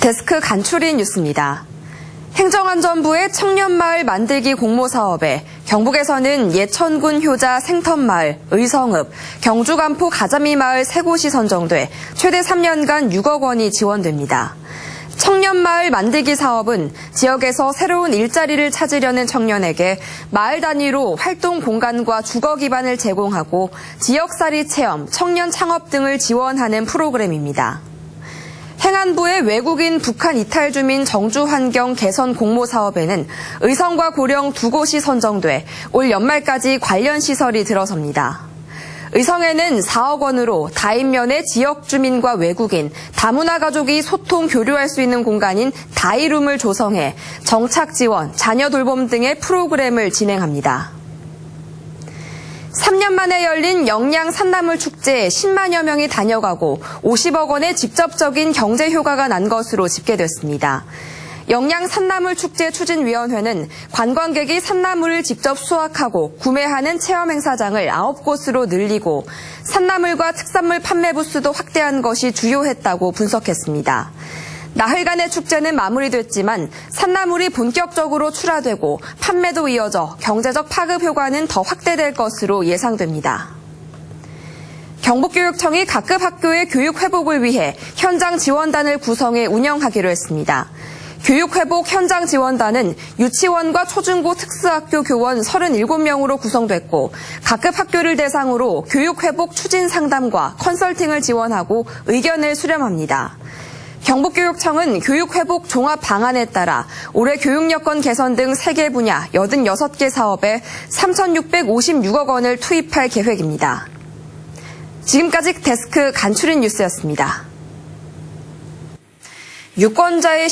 데스크 간추린 뉴스입니다. 행정안전부의 청년마을 만들기 공모 사업에 경북에서는 예천군 효자 생턴마을, 의성읍, 경주 간포 가자미마을 세 곳이 선정돼 최대 3년간 6억 원이 지원됩니다. 청년마을 만들기 사업은 지역에서 새로운 일자리를 찾으려는 청년에게 마을 단위로 활동 공간과 주거 기반을 제공하고 지역살이 체험, 청년 창업 등을 지원하는 프로그램입니다. 행안부의 외국인 북한 이탈 주민 정주 환경 개선 공모 사업에는 의성과 고령 두 곳이 선정돼 올 연말까지 관련 시설이 들어섭니다. 의성에는 4억 원으로 다인면의 지역 주민과 외국인, 다문화 가족이 소통 교류할 수 있는 공간인 다이룸을 조성해 정착 지원, 자녀 돌봄 등의 프로그램을 진행합니다. 3년 만에 열린 영양 산나물 축제에 10만여 명이 다녀가고 50억 원의 직접적인 경제 효과가 난 것으로 집계됐습니다. 영양 산나물 축제 추진위원회는 관광객이 산나물을 직접 수확하고 구매하는 체험 행사장을 9곳으로 늘리고 산나물과 특산물 판매 부스도 확대한 것이 주요했다고 분석했습니다. 나흘간의 축제는 마무리됐지만 산나물이 본격적으로 출하되고 판매도 이어져 경제적 파급 효과는 더 확대될 것으로 예상됩니다. 경북교육청이 각급 학교의 교육 회복을 위해 현장 지원단을 구성해 운영하기로 했습니다. 교육회복 현장 지원단은 유치원과 초중고 특수학교 교원 37명으로 구성됐고 각급 학교를 대상으로 교육회복 추진 상담과 컨설팅을 지원하고 의견을 수렴합니다. 경북교육청은 교육회복 종합 방안에 따라 올해 교육여건 개선 등 3개 분야 86개 사업에 3,656억 원을 투입할 계획입니다. 지금까지 데스크 간추린 뉴스였습니다. 유권자의